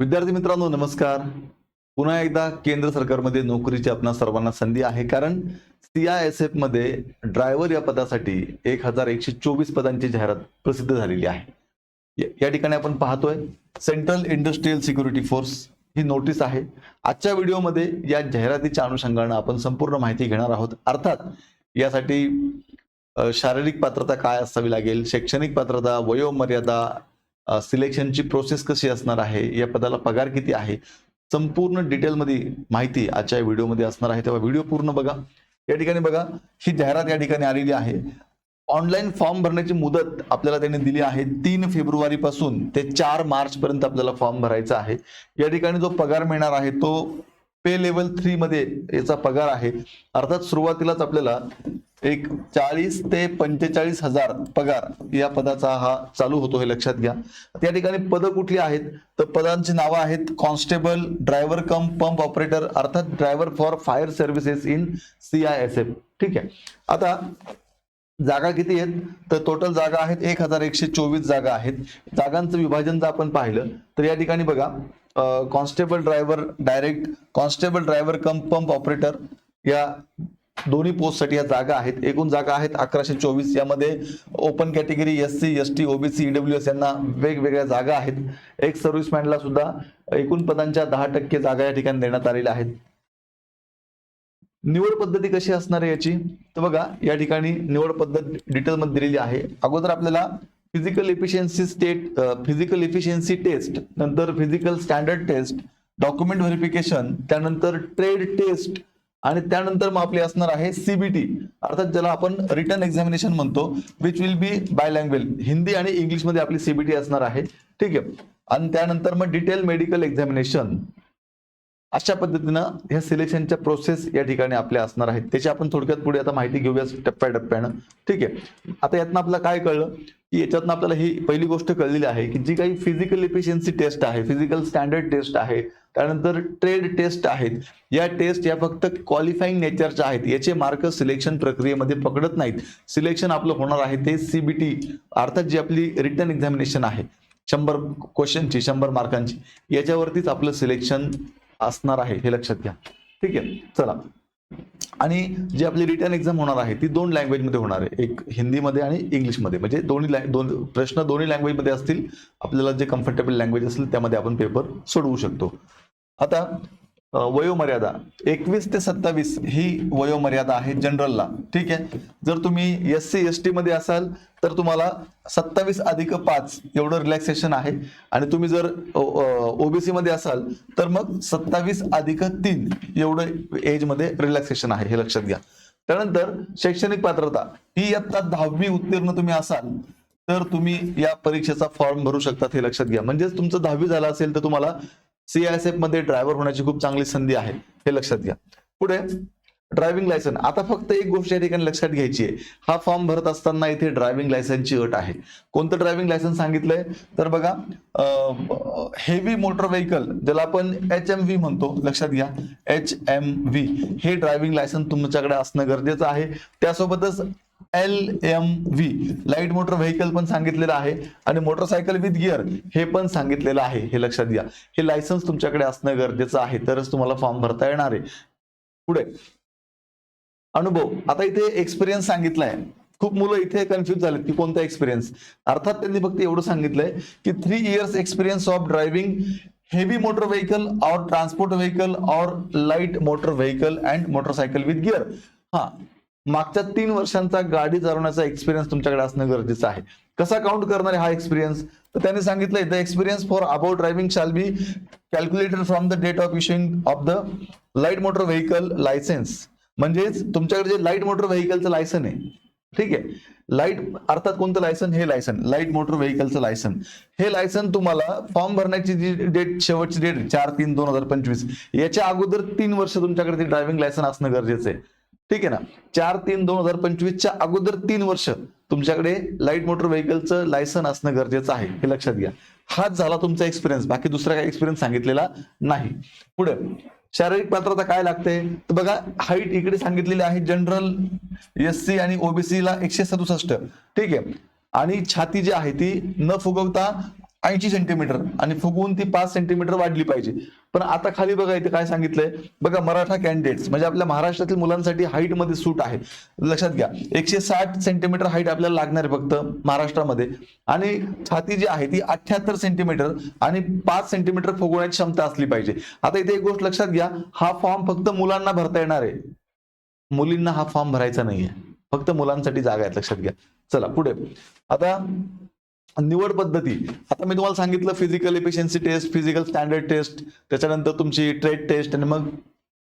विद्यार्थी मित्रांनो नमस्कार. पुन्हा एकदा केंद्र सरकारमध्ये नोकरीची आपणा सर्वांना संधी आहे कारण ती आय एस एफमध्ये ड्रायव्हर या पदासाठी एक हजार एकशे चोवीस पदांची जाहिरात प्रसिद्ध झालेली आहे. या- ठिकाणी आपण पाहतोय सेंट्रल इंडस्ट्रीयल सिक्युरिटी फोर्स ही नोटीस आहे. आजच्या व्हिडिओमध्ये या जाहिरातीच्या अनुषंगानं आपण संपूर्ण माहिती घेणार आहोत. अर्थात यासाठी शारीरिक पात्रता काय असावी लागेल शैक्षणिक पात्रता वयोमर्यादा सिलेक्शनची प्रोसेस कशी असणार आहे? या पदाला पगार किती आहे? संपूर्ण डिटेलमध्ये माहिती आजच्या व्हिडिओमध्ये असणार आहे. तेव्हा व्हिडिओ पूर्ण बघा. या ठिकाणी बघा ही जाहिरात या ठिकाणी आलेली आहे. ऑनलाईन फॉर्म भरण्याची मुदत आपल्याला त्यांनी दिली आहे तीन फेब्रुवारी पासून ते चार मार्च पर्यंत आपल्याला फॉर्म भरायचा आहे. या ठिकाणी जो पगार मिळणार आहे तो पे लेवल थ्री मध्ये याचा पगार आहे. अर्थात सुरुवातीलाच आपल्याला एक चाळीस ते पंचेचाळीस हजार पगार या पदाचा हा चालू होतो हे लक्षात घ्या. त्या ठिकाणी पदं कुठली आहेत? तर पदांची नावं आहेत constable driver cum pump operator अर्थात driver for fire services in C I S F. ठीक आहे. आता जागा किती आहेत? तर टोटल जागा आहेत एक हजार एकशे चोवीस जागा आहेत. जागांचं विभाजन जर आपण पाहिलं तर या ठिकाणी बघा constable driver direct constable driver cum pump operator या दोन्ही पोस्टसाठी या जागा आहेत. एकूण जागा आहेत अकराशे चोवीस. यामध्ये open category S C S T OBC EW S यांना वेगवेगळ्या जागा आहेत. एक सर्व्हिसमॅनला सुद्धा एकूण पदांच्या दहा टक्के जागा या ठिकाणी देण्यात आलेल्या आहेत. निवड पद्धती कशी असणार आहे याची? तर बघा या ठिकाणी निवड पद्धत डिटेलमध्ये दिलेली आहे. अगोदर आपल्याला physical efficiency state physical efficiency test नंतर physical standard test document verification त्यानंतर ट्रेड टेस्ट आणि त्यानंतर मग आपली असणार आहे सीबीटी अर्थात ज्याला आपण रिटर्न एक्झामिनेशन म्हणतो which will be by language Hindi आणि इंग्लिशमध्ये आपली सीबीटी असणार आहे. ठीक आहे. आणि त्यानंतर मग डिटेल मेडिकल एक्झामिनेशन अशा पद्धतीनं ह्या सिलेक्शनच्या प्रोसेस या ठिकाणी आपल्या असणार आहेत. त्याची आपण थोडक्यात पुढे आता माहिती घेऊया टप्प्याटप्प्यानं. ठीक आहे. आता यातनं आपल्याला काय कळलं? की याच्यातनं आपल्याला ही पहिली गोष्ट कळलेली आहे की जी काही फिजिकल इफिशियन्सी टेस्ट आहे फिजिकल स्टँडर्ड टेस्ट आहे त्यानंतर ट्रेड टेस्ट आहेत. या टेस्ट या फक्त क्वालिफाईंग नेचरच्या आहेत. याचे मार्क सिलेक्शन प्रक्रियेमध्ये पकडत नाहीत. सिलेक्शन आपलं होणार आहे ते सीबीटी अर्थात जी आपली रिटर्न एक्झामिनेशन आहे शंभर क्वेश्चनची शंभर मार्कांची याच्यावरतीच आपलं सिलेक्शन असणार आहे हे लक्षात घ्या. ठीक आहे? चला. आणि जी आपली रिटर्न एक्झाम होणार आहे ती दोन लँग्वेजमध्ये होणार आहे. एक हिंदीमध्ये आणि इंग्लिशमध्ये. म्हणजे दोन्ही लँग दोन प्रश्न दोन्ही लँग्वेजमध्ये असतील आपल्याला जे कम्फर्टेबल लँग्वेज असेल त्यामध्ये आपण पेपर सोडवू शकतो. आता वयोमर्यादा. एकवीस ते सत्तावीस ही वयोमर्यादा आहे जनरलला ठीक आहे? जर तुम्ही एस सी एस टी मध्ये असाल तर तुम्हाला सत्तावीस अधिक पाच एवढं रिलॅक्सेशन आहे. आणि तुम्ही जर ओबीसी मध्ये असाल तर मग सत्तावीस अधिक तीन एवढं एजमध्ये रिलॅक्सेशन आहे हे लक्षात घ्या. त्यानंतर शैक्षणिक पात्रता ही आता दहावी उत्तीर्ण तुम्ही असाल तर तुम्ही या परीक्षेचा फॉर्म भरू शकतात हे लक्षात घ्या. म्हणजेच तुमचं दहावी झालं असेल तर तुम्हाला सीआयएसएफमध्ये ड्रायव्हर होण्याची खूप चांगली संधी आहे हे लक्षात घ्या. पुढे ड्रायव्हिंग लायसन. आता फक्त एक गोष्ट या ठिकाणी लक्षात घ्यायची आहे. हा फॉर्म भरत असताना इथे ड्रायव्हिंग लायसनची अट आहे. कोणतं ड्रायव्हिंग लायसन सांगितलंय? तर बघा हेवी मोटर व्हेकल ज्याला आपण एच एम व्ही म्हणतो लक्षात घ्या. H M V. हे ड्रायव्हिंग लायसन तुमच्याकडे असणं गरजेचं आहे. त्यासोबतच L M V light motor vehicle पण सांगितलेलं आहे. आणि मोटरसायकल विथ गिअर हे पण सांगितलेलं आहे. हे लक्षात घ्या. हे लायसन्स तुमच्याकडे असणं गरजेचं आहे. तरच तुम्हाला फॉर्म भरता येणार आहे. पुढे अनुभव. आता इथे एक्सपिरियन्स सांगितलाय. खूप मुलं इथे कन्फ्युज झालेत की कोणता एक्सपिरियन्स अर्थात त्यांनी फक्त एवढं सांगितलंय की three years experience of driving heavy motor vehicle or transport vehicle or light motor vehicle and motorcycle with gear हा. मागच्या तीन वर्षांचा गाडी चालवण्याचा एक्सपिरियन्स तुमच्याकडे असणं गरजेचं आहे. कसा काउंट करणार हा एक्सपिरियन्स तर त्यांनी सांगितलंय the experience for about driving shall be calculated from the date of issuing of the light motor vehicle licence म्हणजेच तुमच्याकडे जे लाइट मोटर व्हेकलचं लायसन आहे ठीक आहे? लाइट अर्थात कोणतं लायसन हे लायसन लाइट मोटर व्हेकलचं लायसन हे लायसन तुम्हाला फॉर्म भरण्याची जी डेट शेवटची डेट चार तीन दोन हजार पंचवीस याच्या अगोदर तीन वर्ष तुमच्याकडे ते ड्रायव्हिंग लायसन असणं गरजेचं आहे. ठीक आहे ना? चार तीन दोन हजार पंचवीसच्या अगोदर तीन वर्ष तुमच्याकडे लाइट मोटर व्हेकलचं लायसन असणं गरजेचं आहे. हे लक्षात घ्या. हाच झाला तुमचा एक्सपिरियन्स बाकी दुसरा काही एक्सपिरियन्स सांगितलेला नाही. पुढे. शारीरिक पात्रता काय लागते? तर बघा हाईट इकडे सांगितलेली आहे जनरल एस सी आणि ओबीसी ला एकशे सदुसष्ट. ठीक आहे. आणि छाती जी आहे ती न फुगवता ऐंशी सेंटीमीटर आणि फुगवून ती पाच सेंटीमीटर वाढली पाहिजे. पण आता खाली बघा इथे काय सांगितलंय. बघा मराठा कॅन्डिडेट्स म्हणजे आपल्या महाराष्ट्रातील मुलांसाठी हाईटमध्ये सूट आहे. लक्षात घ्या एकशे साठ सेंटीमीटर हाईट आपल्याला लागणार आहे फक्त महाराष्ट्रामध्ये. आणि छाती जी आहे ती अठ्याहत्तर सेंटीमीटर आणि पाच सेंटीमीटर फुगवण्याची क्षमता असली पाहिजे. आता इथे एक गोष्ट लक्षात घ्या हा फॉर्म फक्त मुलांना भरता येणार आहे. मुलींना हा फॉर्म भरायचा नाहीये. फक्त मुलांसाठी जागा आहेत लक्षात घ्या. चला पुढे. आता निवड पद्धती. आता मी तुम्हाला सांगितलं physical efficiency test physical standard test त्याच्यानंतर तुमची ट्रेड टेस्ट आणि मग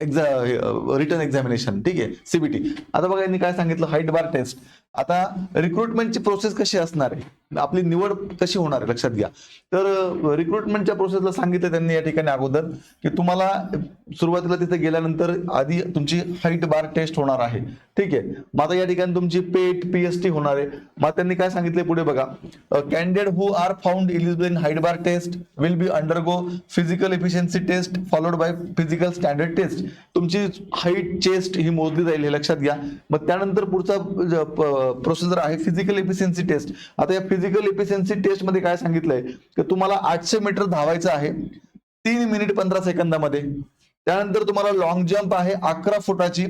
एक्झा रिटर्न एक्झामिनेशन ठीक आहे? सीबीटी आता बघा यांनी काय सांगितलं? हाईट बार टेस्ट आता रिक्रुटमेंटची प्रोसेस कशी असणार आहे? आपली निवड कशी होणार आहे? लक्षात घ्या. तर रिक्रुटमेंटच्या प्रोसेसला सांगितलं त्यांनी या ठिकाणी अगोदर की तुम्हाला सुरुवातीला तिथे गेल्यानंतर आधी तुमची हाईट बार टेस्ट होणार आहे. ठीक आहे? मग आता या ठिकाणी तुमची पेट पीएसटी होणार आहे. मग त्यांनी काय सांगितले पुढे बघा. Candidate who are found eligible in height bar test will be undergo physical efficiency test followed by physical standard test तुमची हाईट चेस्ट ही मोजली जाईल हे लक्षात घ्या. मग त्यानंतर पुढचा प्रोसिजर आहे फिजिकल एफिशियन्सी टेस्ट आता या फिजिकल एफिशियन्सी टेस्टमध्ये काय सांगितलंय? की तुम्हाला आठशे मीटर धावायचं आहे तीन मिनिट पंधरा सेकंदामध्ये. त्यानंतर तुम्हाला लॉंग जंप आहे अकरा फुटाची.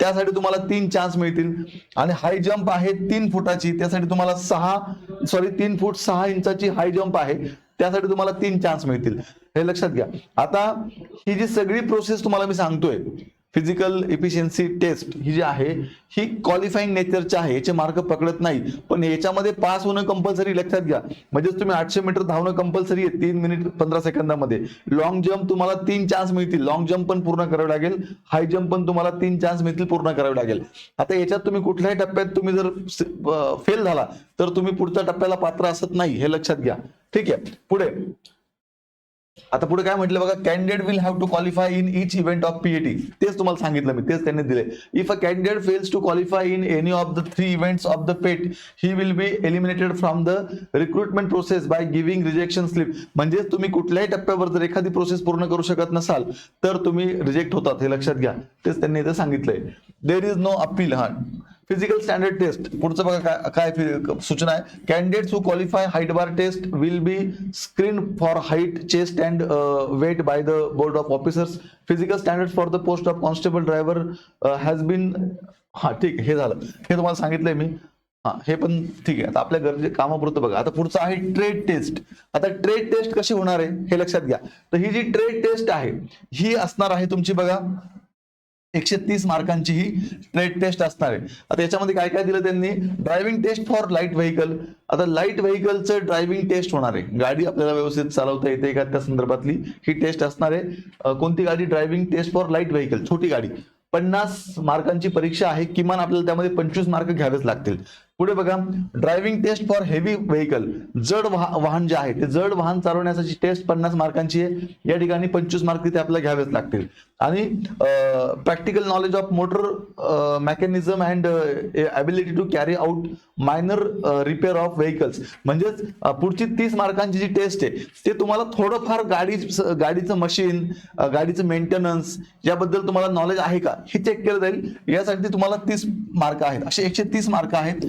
त्यासाठी तुम्हाला तीन चान्स मिळतील. आणि हाय जंप आहे तीन फुटाची. त्यासाठी तुम्हाला सहा सॉरी तीन फूट सहा इंचाची हाय जंप आहे. त्यासाठी तुम्हाला तीन चान्स मिळतील. हे लक्षात घ्या. आता ही जी सगळी प्रोसेस तुम्हाला मी सांगतोय फिजिकल एफिशियन्सी टेस्ट ही जी आहे ही क्वालिफाईंग नेचरची आहे याचे मार्क पकडत नाही पण याच्यामध्ये पास होणं कंपल्सरी लक्षात घ्या. म्हणजेच तुम्ही आठशे मीटर धावणं कंपल्सरी आहे तीन मिनिट पंधरा सेकंदामध्ये. लॉंग जम्प तुम्हाला तीन चान्स मिळतील. लॉंग जम्प पण पूर्ण करावे लागेल. हाय जम्प पण तुम्हाला तीन चान्स मिळतील पूर्ण करावे लागेल. आता याच्यात तुम्ही कुठल्याही टप्प्यात तुम्ही जर फेल झाला तर तुम्ही पुढच्या टप्प्याला पात्र असत नाही हे लक्षात घ्या. ठीक आहे. पुढे. आता पुढे काय म्हटलं बघा candidate will have to qualify in each event of PAT तेच तुम्हाला सांगितलं मी तेच त्यांनी दिले if a candidate fails to qualify in any of the three events of the PET he will be eliminated from the recruitment process by giving rejection slip म्हणजे तुम्ही कुठल्याही टप्प्यावर जर एखादी प्रोसेस पूर्ण करू शकत नसाल तर तुम्ही रिजेक्ट होतात हे लक्षात घ्या. तेच त्यांनी इथे सांगितलंय. देर इज नो अपील हा. फिजिकल स्टँडर्ड टेस्ट पुढचं बघा काय काय सूचना आहे. Candidates who qualify height bar test will be screen for height chest and weight by the board of officers physical standard for the post of constable driver has been हा ठीक हे झालं. हे तुम्हाला सांगितलंय मी. हा हे पण ठीक आहे. आता आपल्या गरजे कामापुरतं बघा. आता पुढचं आहे ट्रेड टेस्ट आता ट्रेड टेस्ट कशी होणार आहे हे लक्षात घ्या. तर ही जी ट्रेड टेस्ट आहे ही असणार आहे तुमची बघा. एकशे तीस मार्कांची ही ट्रेड टेस्ट असणार आहे. आता याच्यामध्ये काय काय दिलं त्यांनी? Driving test for light vehicle आता लाइट व्हेकलचं ड्रायव्हिंग टेस्ट होणार आहे. गाडी आपल्याला व्यवस्थित चालवता येते का? त्या संदर्भातली ही टेस्ट असणार आहे. कोणती गाडी driving test for light vehicle छोटी गाडी. पन्नास मार्कांची परीक्षा आहे. किमान आपल्याला त्यामध्ये पंचवीस मार्क घ्यावेच लागतील. पुढे बघा driving test for heavy vehicle जड वाहन जे आहे ते जड वाहन चालवण्यासाठी टेस्ट पन्नास मार्कांची आहे. या ठिकाणी पंचवीस मार्क तिथे आपल्याला घ्यावेच लागतील. आणि practical knowledge of motor mechanism and ability to carry out minor repair of vehicles म्हणजेच पुढची तीस मार्कांची जी टेस्ट आहे ते तुम्हाला थोडंफार गाडी गाडीचं मशीन गाडीचं मेंटेनन्स याबद्दल तुम्हाला नॉलेज आहे का? हे चेक केलं जाईल. यासाठी तुम्हाला तीस मार्क आहेत. असे एकशे तीस मार्क आहेत.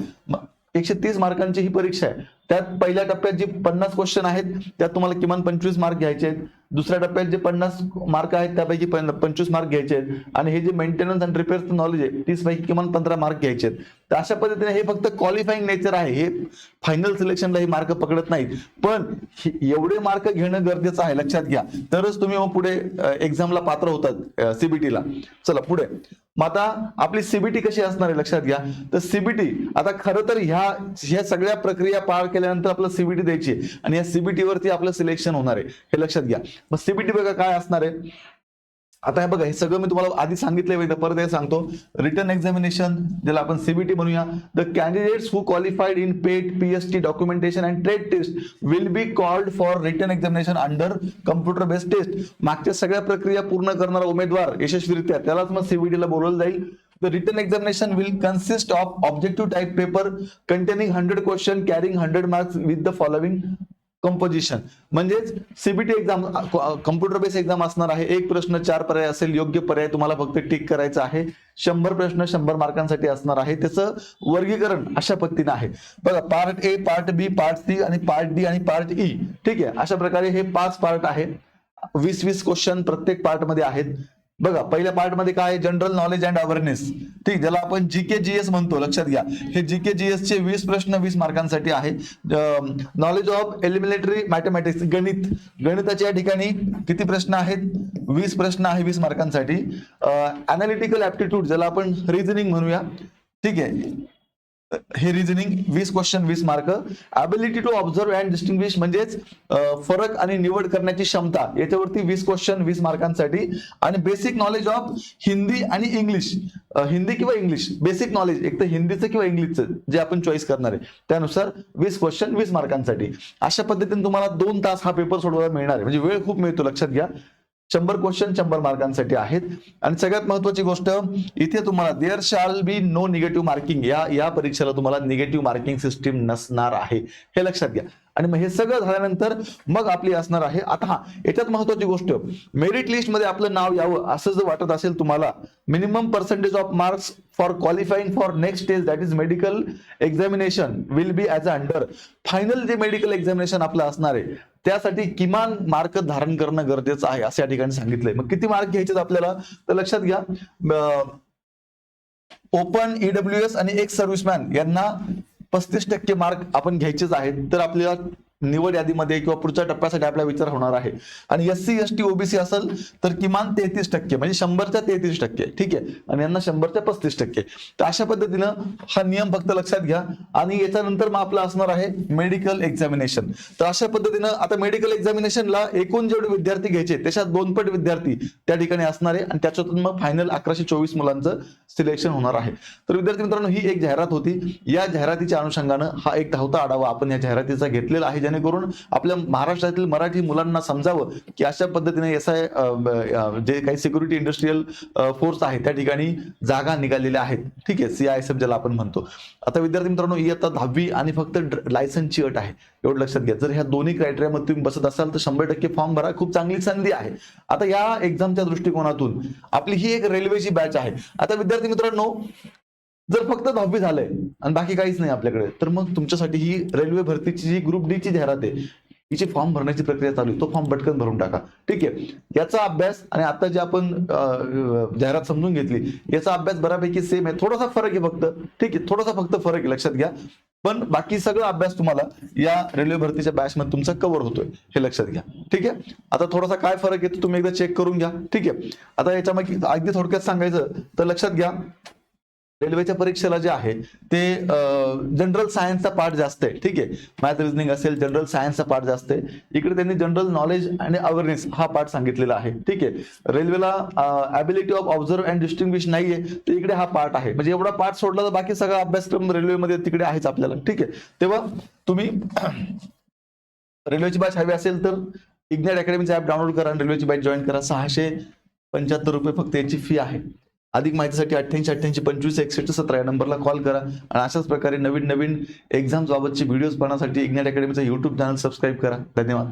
एकशे तीस मार्कांची ही परीक्षा आहे. त्यात पहिल्या टप्प्यात जे पन्नास क्वेश्चन आहेत त्यात तुम्हाला किमान पंचवीस मार्क घ्यायचे आहेत. दुसऱ्या टप्प्यात जे पन्नास मार्क आहेत त्यापैकी पंचवीस मार्क घ्यायचे आहेत. आणि हे जे मेंटेनन्स आणि रिपेअरचं नॉलेज आहे तीस पैकी किमान पंधरा मार्क घ्यायचे आहेत. तर अशा पद्धतीने हे फक्त क्वालिफाईंग नेचर आहे. हे फायनल सिलेक्शनला हे मार्क पकडत नाहीत. पण हे- एवढे मार्क घेणं गरजेचं आहे लक्षात घ्या. तरच तुम्ही मग पुढे एक्झामला पात्र होतात सीबीटीला चला पुढे. मग आता आपली सीबीटी कशी असणार आहे लक्षात घ्या. तर सीबीटी आता खरं तर ह्या ह्या सगळ्या प्रक्रिया पार केल्यानंतर आपलं सीबीटी द्यायची आणि या सीबीटी वरती आपलं सिलेक्शन होणार आहे. हे लक्षात घ्या. मग सीबीटी बघा काय असणार आहे. आता हे बघा हे सगळं मी तुम्हाला आधी सांगितलंय परत हे सांगतो. रिटर्न एक्झामिनेशन ज्याला आपण सीबीटी म्हणूया. The candidates who qualified in PET PST documentation and trade test will be called for written examination under computer based test मागच्या सगळ्या प्रक्रिया पूर्ण करणारा उमेदवार यशस्वीरित्या त्यालाच मग सीबीटीला बोलवलं जाईल. The written examination will consist of objective type paper containing 100 question carrying 100 marks with the following composition म्हणजेच CBT exam computer base exam असणार आहे. एक प्रश्न चार पर्याय असेल योग्य पर्याय तुम्हाला फक्त टिक करायचा आहे. शंभर प्रश्न शंभर मार्कांसाठी असणार आहे. त्याचं वर्गीकरण अशा पद्धतीनं आहे. बघा part A part B part C आणि पार्ट डी आणि पार्ट ई e. ठीक आहे? अशा प्रकारे हे पाच पार्ट आहेत. वीस वीस क्वेश्चन प्रत्येक पार्टमध्ये आहेत. बघा पहिल्या पार्टमध्ये काय आहे? जनरल नॉलेज अँड अवेअरनेस ठीक ज्याला आपण जी के जी एस म्हणतो लक्षात घ्या. हे जी के जी एस चे वीस प्रश्न वीस मार्कांसाठी आहे. नॉलेज ऑफ एलिमिनेटरी मॅथमॅटिक्स गणित. गणिताच्या या ठिकाणी किती प्रश्न आहेत? वीस प्रश्न आहे वीस मार्कांसाठी. अनालिटिकल ऍप्टिट्यूड ज्याला आपण रिझनिंग म्हणूया. ठीक आहे. हे रिझनिंग वीस क्वेश्चन वीस mark ability to observe and distinguish म्हणजेच फरक आणि निवड करण्याची क्षमता. याच्यावरती वीस क्वेश्चन वीस मार्कांसाठी आणि बेसिक नॉलेज ऑफ हिंदी आणि इंग्लिश हिंदी किंवा इंग्लिश बेसिक नॉलेज एक तर हिंदीचं किंवा इंग्लिशचं जे आपण चॉईस करणार आहे. त्यानुसार वीस क्वेश्चन वीस मार्कांसाठी अशा पद्धतीने तुम्हाला दोन तास हा पेपर सोडवायला मिळणार आहे. म्हणजे वेळ खूप मिळतो लक्षात घ्या. शंभर क्वेश्चन शंभर मार्कांसाठी आहेत. आणि सगळ्यात महत्वाची गोष्ट इथे तुम्हाला there shall be no negative marking या या परीक्षेला तुम्हाला निगेटिव्ह मार्किंग सिस्टीम नसणार आहे. हे लक्षात घ्या. आणि मग हे सगळं झाल्यानंतर मग आपली असणार आहे. आता हा याच्यात महत्वाची गोष्ट मेरिट लिस्टमध्ये आपलं नाव यावं असं जर वाटत असेल तुम्हाला minimum percentage of marks for qualifying for next stage that is medical examination will be as a under final जे मेडिकल एक्झामिनेशन आपलं असणार आहे त्यासाठी किमान मार्क धारण करणं गरजेचं आहे असं या ठिकाणी सांगितलंय. मग किती मार्क घ्यायचे आपल्याला? तर लक्षात घ्या ओपन ईडब्ल्यू एस आणि एक्स सर्व्हिसमॅन यांना पस्तीस टक्के मार्क आपण घ्यायचेच आहेत तर आपल्याला निवड यादीमध्ये किंवा पुढच्या टप्प्यासाठी आपला विचार होणार आहे. आणि S C S T OBC असेल तर किमान तेहतीस टक्के म्हणजे शंभरच्या तेहतीस टक्के. ठीक आहे? आणि यांना शंभरच्या पस्तीस टक्के. तर अशा पद्धतीनं हा नियम फक्त लक्षात घ्या. आणि याच्यानंतर मग आपलं असणार आहे मेडिकल एक्झामिनेशन तर अशा पद्धतीनं आता मेडिकल एक्झामिनेशनला एकूण जेवढे विद्यार्थी घ्यायचे त्याच्यात दोन पट विद्यार्थी त्या ठिकाणी असणार आहे. आणि त्याच्यातून मग फायनल अकराशे चोवीस मुलांचं सिलेक्शन होणार आहे. तर विद्यार्थी मित्रांनो ही एक जाहिरात होती. या जाहिरातीच्या अनुषंगानं हा एक धावता आढावा आपण या जाहिरातीचा घेतलेला आहे. जेणेकरून आपल्या महाराष्ट्रातील मराठी मुलांना समजावं की अशा पद्धतीने एस आय जे काही सिक्युरिटी इंडस्ट्रीयल फोर्स आहे त्या ठिकाणी जागा निघालेल्या आहेत. ठीक आहे सी आय एस एफ ज्याला आपण म्हणतो. आता विद्यार्थी मित्रांनो इयत्ता दहावी आणि फक्त लायसन्सची अट आहे. एवढं लक्षात घ्या. जर ह्या दोन्ही क्रायटेरियामध्ये तुम्ही बसत असाल तर शंभर टक्के फॉर्म भरा. खूप चांगली संधी आहे. आता या एक्झामच्या दृष्टिकोनातून आपली ही एक रेल्वेची बॅच आहे. आता विद्यार्थी मित्रांनो जर फक्त दहावी झालंय आणि बाकी काहीच नाही आपल्याकडे तर मग तुमच्यासाठी ही रेल्वे भरतीची जी ग्रुप डी ची जाहिरात आहे हिची फॉर्म भरण्याची प्रक्रिया चालू आहे. तो फॉर्म पटकन भरून टाका. ठीक आहे. याचा अभ्यास आणि आता जे आपण जाहिरात समजून घेतली याचा अभ्यास बऱ्यापैकी सेम आहे. थोडासा फरक आहे फक्त. ठीक आहे. थोडासा फक्त फरक आहे. लक्षात घ्या. पण बाकी सगळा अभ्यास तुम्हाला या रेल्वे भरतीच्या बॅच मध्ये तुमचा कव्हर होतोय. हे लक्षात घ्या. ठीक आहे? आता थोडासा काय फरक येतो तुम्ही एकदा चेक करून घ्या. ठीक आहे? आता याच्यामध्ये अगदी थोडक्यात सांगायचं तर लक्षात घ्या. रेल्वेच्या परीक्षेला जे आहे ते जनरल सायन्सचा पार्ट जास्त आहे. ठीक आहे? मॅथ रिझनिंग असेल जनरल सायन्सचा पार्ट जास्त आहे. इकडे त्यांनी जनरल नॉलेज आणि अवेअरनेस हा पार्ट सांगितलेला आहे. ठीक आहे? रेल्वेला ability of observe and distinguish नाहीये तर इकडे हा पार्ट आहे. म्हणजे एवढा पार्ट सोडला तर बाकी सगळा अभ्यासक्रम रेल्वेमध्ये तिकडे आहेच आपल्याला. ठीक आहे? तेव्हा तुम्ही रेल्वेची बॅच हवी असेल तर इग्नेट अकॅडमीचा ऍप डाउनलोड करा आणि रेल्वेची बॅच जॉईन करा. सहाशे पंच्याहत्तर रुपये फक्त याची फी आहे. अधिक माहितीसाठी अठ्ठ्याऐंशी अठ्ठ्याऐंशी पंचवीस एकसष्ट सतरा या नंबरला कॉल करा. आणि अशाच प्रकारे नवीन नवीन एक्झाम्सबाबतचे व्हिडिओज पाहण्यासाठी इग्नेट अकॅडमीचा यूट्यूब चॅनल सबस्क्राईब करा. धन्यवाद.